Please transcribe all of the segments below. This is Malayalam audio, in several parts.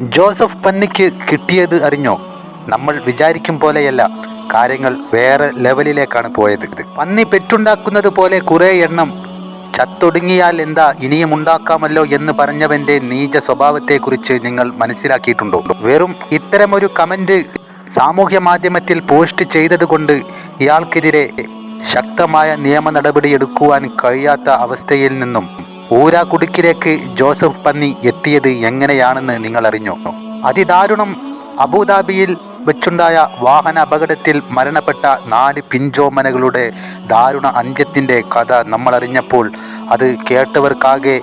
ജോസഫ് പന്നിക്ക് കിട്ടിയത് അറിഞ്ഞോ? നമ്മൾ വിചാരിക്കും പോലെയല്ല. കാര്യങ്ങൾ വേറെ ലെവലിലേക്കാണ് പോയത്. പന്നി പെറ്റുണ്ടാക്കുന്നത് പോലെ കുറേ എണ്ണം ചത്തൊടുങ്ങിയാൽ എന്താ ഇനിയും ഉണ്ടാക്കാമല്ലോ എന്ന് പറഞ്ഞവന്റെ നീച സ്വഭാവത്തെക്കുറിച്ച് നിങ്ങൾ മനസ്സിലാക്കിയിട്ടുണ്ടോ? വെറും ഇത്തരമൊരു കമന്റ് സാമൂഹ്യ മാധ്യമത്തിൽ പോസ്റ്റ് ചെയ്തതുകൊണ്ട് ഇയാൾക്കെതിരെ ശക്തമായ നിയമ നടപടിയെടുക്കുവാൻ കഴിയാത്ത അവസ്ഥയിൽ നിന്നും ഊരാക്കുടുക്കിലേക്ക് ജോസഫ് പന്നി എത്തിയത് എങ്ങനെയാണെന്ന് നിങ്ങൾ അറിഞ്ഞു അതിദാരുണം അബുദാബിയിൽ വെച്ചുണ്ടായ വാഹന അപകടത്തിൽ മരണപ്പെട്ട നാല് പിഞ്ചോമനകളുടെ ദാരുണ അന്ത്യത്തിന്റെ കഥ നമ്മൾ അറിഞ്ഞപ്പോൾ അത് കേട്ടവർക്കാകെ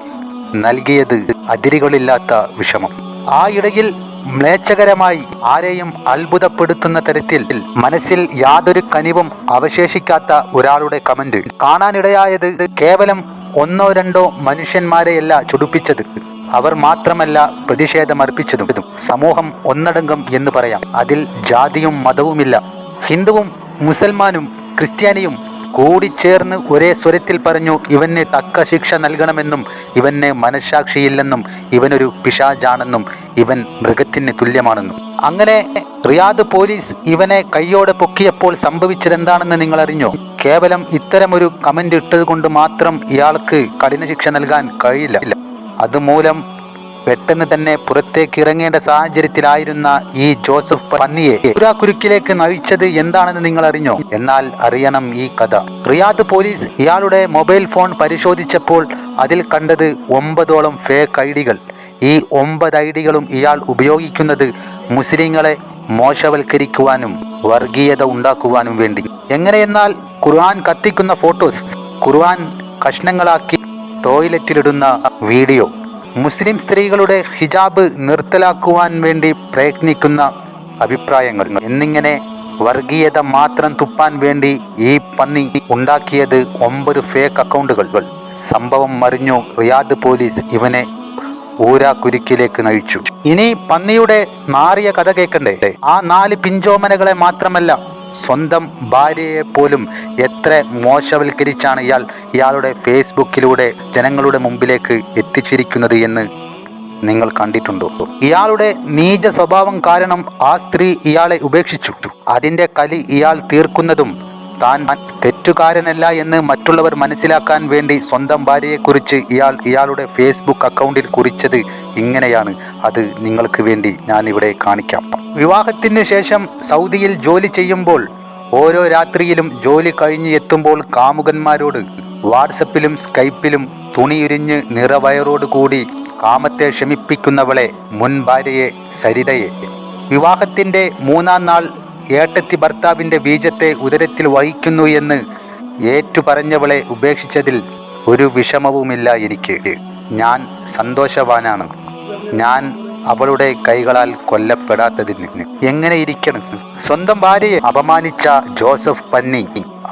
നൽകിയത് അതിരുകളില്ലാത്ത വിഷമം. ആ ഇടയിൽ മ്ലേച്ഛകരമായി ആരെയും അത്ഭുതപ്പെടുത്തുന്ന തരത്തിൽ മനസ്സിൽ യാതൊരു കനിവും അവശേഷിക്കാത്ത ഒരാളുടെ കമന്റ് കാണാനിടയായത് കേവലം ഒന്നോ രണ്ടോ മനുഷ്യന്മാരെയല്ല ചുടുപ്പിച്ചത്. അവർ മാത്രമല്ല പ്രതിഷേധമർപ്പിച്ചതും. സമൂഹം ഒന്നടങ്കം എന്ന് പറയാം. അതിൽ ജാതിയും മതവുമില്ല. ഹിന്ദുവും മുസൽമാനും ക്രിസ്ത്യാനിയും കൂടിച്ചേർന്ന് ഒരേ സ്വരത്തിൽ പറഞ്ഞു ഇവന് തക്ക ശിക്ഷ നൽകണമെന്നും ഇവന് മനഃസാക്ഷിയില്ലെന്നും ഇവനൊരു പിശാജാണെന്നും ഇവൻ മൃഗത്തിന് തുല്യമാണെന്നും. അങ്ങനെ റിയാദ് പോലീസ് ഇവനെ കയ്യോടെ പൊക്കിയപ്പോൾ സംഭവിച്ചതെന്താണെന്ന് നിങ്ങൾ അറിഞ്ഞോ? കേവലം ഇത്തരമൊരു കമന്റ് ഇട്ടത് കൊണ്ട് മാത്രം ഇയാൾക്ക് കഠിന ശിക്ഷ നൽകാൻ കഴിയില്ല. അതുമൂലം പെട്ടെന്ന് തന്നെ പുറത്തേക്ക് ഇറങ്ങേണ്ട സാഹചര്യത്തിലായിരുന്ന ഈ ജോസഫ് പന്നിയെ കുരുക്കിലേക്ക് നയിച്ചത് എന്താണെന്ന് നിങ്ങൾ അറിഞ്ഞോ എന്നാൽ അറിയണം ഈ കഥ. റിയാദ് പോലീസ് ഇയാളുടെ മൊബൈൽ ഫോൺ പരിശോധിച്ചപ്പോൾ അതിൽ കണ്ടത് ഒമ്പതോളം ഫേക്ക് ഐഡികൾ ഈ ഒമ്പത് ഐഡികളും ഇയാൾ ഉപയോഗിക്കുന്നത് മുസ്ലിങ്ങളെ മോശവൽക്കരിക്കുവാനും വർഗീയത ഉണ്ടാക്കുവാനും വേണ്ടി. എങ്ങനെയെന്നാൽ ഖുർആൻ കത്തിക്കുന്ന ഫോട്ടോസ് ഖുർആൻ കഷ്ണങ്ങളാക്കി ടോയ്ലറ്റിലിടുന്ന വീഡിയോ മുസ്ലിം സ്ത്രീകളുടെ ഹിജാബ് നിർത്തലാക്കുവാൻ വേണ്ടി പ്രയത്നിക്കുന്ന അഭിപ്രായങ്ങൾ. എന്നിങ്ങനെ വർഗീയത മാത്രം തുപ്പാൻ വേണ്ടി ഈ പന്നി ഉണ്ടാക്കിയത് ഒമ്പത് ഫേക്ക് അക്കൗണ്ടുകൾ സംഭവം മറിഞ്ഞു റിയാദ് പോലീസ് ഇവനെ ഊരാക്കുരുക്കിലേക്ക് നയിച്ചു. ഇനി പന്നിയുടെ നാറിയ കഥ കേൾക്കണ്ടേ? ആ നാല് പിഞ്ചോമനകളെ മാത്രമല്ല സ്വന്തം ഭാര്യയെ പോലും എത്ര മോശവൽക്കരിച്ചാണ് ഇയാൾ ഇയാളുടെ ഫേസ്ബുക്കിലൂടെ ജനങ്ങളുടെ മുമ്പിലേക്ക് എത്തിച്ചിരിക്കുന്നത് എന്ന് നിങ്ങൾ കണ്ടിട്ടുണ്ടോ? ഇയാളുടെ നീച സ്വഭാവം കാരണം ആ സ്ത്രീ ഇയാളെ ഉപേക്ഷിച്ചു. അതിന്റെ കലി ഇയാൾ തീർക്കുന്നതും താൻ തെറ്റുകാരനല്ല എന്ന് മറ്റുള്ളവർ മനസ്സിലാക്കാൻ വേണ്ടി സ്വന്തം ഭാര്യയെക്കുറിച്ച് ഇയാൾ ഇയാളുടെ ഫേസ്ബുക്ക് അക്കൗണ്ടിൽ കുറിച്ചത് ഇങ്ങനെയാണ്. അത് നിങ്ങൾക്ക് വേണ്ടി ഞാനിവിടെ കാണിക്കാം. വിവാഹത്തിന് ശേഷം സൗദിയിൽ ജോലി ചെയ്യുമ്പോൾ ഓരോ രാത്രിയിലും ജോലി കഴിഞ്ഞ് എത്തുമ്പോൾ കാമുകന്മാരോട് വാട്സപ്പിലും സ്കൈപ്പിലും തുണിയുരിഞ്ഞ് നിറവയറോടുകൂടി കാമത്തെ ക്ഷമിപ്പിക്കുന്നവളെ മുൻ ഭാര്യയെ സരിതയെ. വിവാഹത്തിന്റെ മൂന്നാം നാൾ ഏട്ടത്തി ഭർത്താവിന്റെ ബീജത്തെ ഉദരത്തിൽ വഹിക്കുന്നു എന്ന് ഏറ്റുപറഞ്ഞവളെ ഉപേക്ഷിച്ചതിൽ ഒരു വിഷമവുമില്ല എനിക്ക്. ഞാൻ സന്തോഷവാനാണ്. ഞാൻ അവളുടെ കൈകളാൽ കൊല്ലപ്പെടാത്തതിന് എങ്ങനെ ഇരിക്കണം സ്വന്തം ഭാര്യയെ അപമാനിച്ച ജോസഫ് പന്നി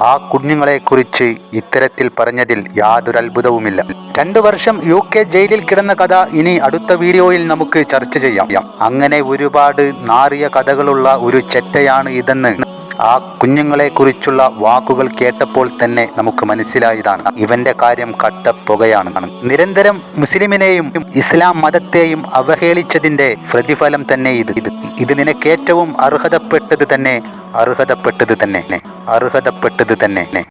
ആ കുഞ്ഞുങ്ങളെക്കുറിച്ച് ഇത്തരത്തിൽ പറഞ്ഞതിൽ യാതൊരു അത്ഭുതവുമില്ല. രണ്ടു വർഷം യു കെ ജയിലിൽ കിടന്ന കഥ ഇനി അടുത്ത വീഡിയോയിൽ നമുക്ക് ചർച്ച ചെയ്യാം. അങ്ങനെ ഒരുപാട് നാറിയ കഥകളുള്ള ഒരു ചെറ്റയാണ് ഇതെന്ന് ആ കുഞ്ഞുങ്ങളെക്കുറിച്ചുള്ള വാക്കുകൾ കേട്ടപ്പോൾ തന്നെ നമുക്ക് മനസ്സിലായതാണ്. ഇവന്റെ കാര്യം കട്ടപ്പുകയാണ് നിരന്തരം മുസ്ലിമിനെയും ഇസ്ലാം മതത്തെയും അവഹേളിച്ചതിന്റെ പ്രതിഫലം തന്നെ ഇത്. ഇത് ഇത് നിനക്കേറ്റവും അർഹതപ്പെട്ടത് തന്നെ അർഹതപ്പെട്ടത് തന്നെ അർഹതപ്പെട്ടത് തന്നെ.